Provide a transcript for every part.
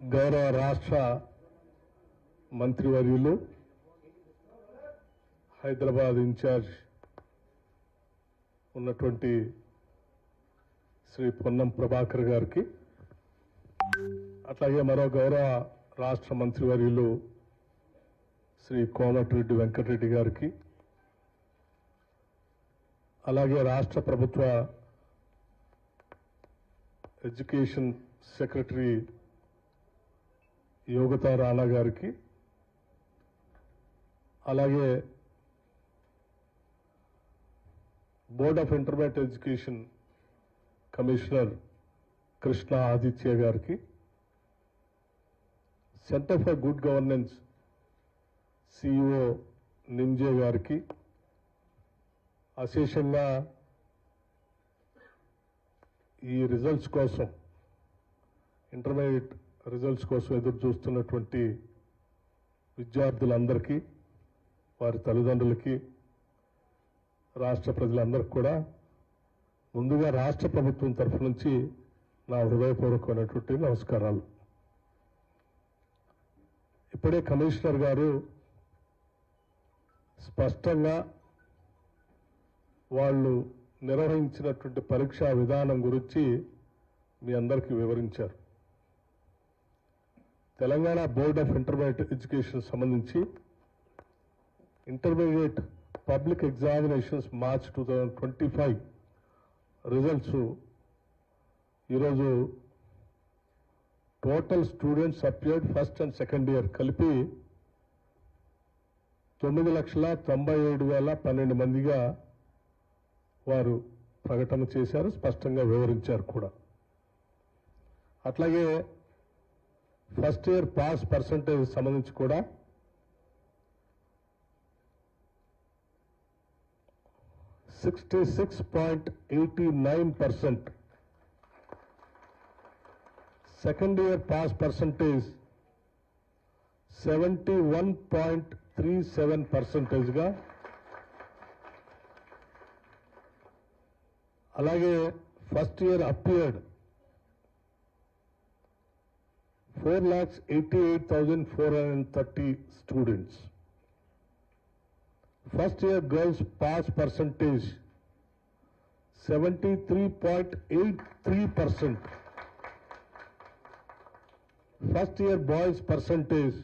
గౌరవ రాష్ట్ర మంత్రివర్యులు హైదరాబాద్ ఇన్ఛార్జ్ ఉన్నటువంటి శ్రీ పొన్నం ప్రభాకర్ గారికి అట్లాగే మరో గౌరవ రాష్ట్ర మంత్రివర్యులు శ్రీ కోమటిరెడ్డి వెంకటరెడ్డి గారికి అలాగే రాష్ట్ర ప్రభుత్వ ఎడ్యుకేషన్ సెక్రటరీ యోగతా రాణా గారికి అలాగే board of intermediate education commissioner Krishna Aditya గారికి centre for good governance CEO నింజే గారికి అశేషంగా ఈ రిజల్ట్స్ కోసం ఇంటర్మీడియట్ రిజల్ట్స్ కోసం ఎదురు చూస్తున్నటువంటి విద్యార్థులందరికీ వారి తల్లిదండ్రులకి రాష్ట్ర ప్రజలందరికీ కూడా ముందుగా రాష్ట్ర ప్రభుత్వం తరఫు నుంచి నా హృదయపూర్వకమైనటువంటి నమస్కారాలు. ఇప్పుడే కమిషనర్ గారు స్పష్టంగా వాళ్ళు నిర్వహించినటువంటి పరీక్షా విధానం గురించి మీ అందరికీ వివరించారు. Telangana board of intermediate education సంబంధించి intermediate public examinations March two thousand twenty five results ఈరోజు total students appeared first and second year కలిపి తొమ్మిది లక్షల తొంభై ఏడు వేల పన్నెండు మందిగా వారు ప్రకటన చేశారు స్పష్టంగా వివరించారు కూడా. అట్లాగే ఫస్ట్ ఇయర్ పాస్ పర్సంటేజ్ సంబంధించి కూడా sixty six point eighty nine percent second year pass percentage seventy one point three seven పర్సంటేజ్గా అలాగే first year appeared four 4 lakhs 88,430 students. First year girls pass percentage 73.83%. First year boys percentage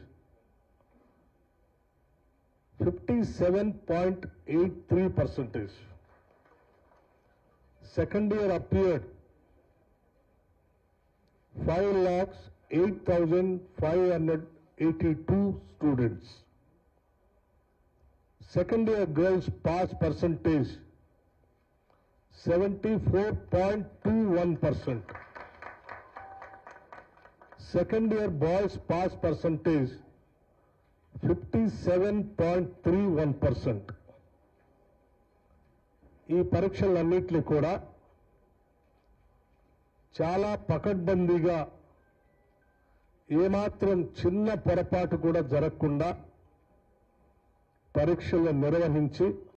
57.83%. Second year appeared 5 lakhs 8,582 students. Second year girls pass percentage 74.21 percent. Second year boys pass percentage 57.31 percent. ఈ పరీక్షలన్నింటినీ కూడా చాలా పకడ్బందీగా ఏమాత్రం చిన్న పొరపాటు కూడా జరగకుండా పరీక్షలు నిర్వహించి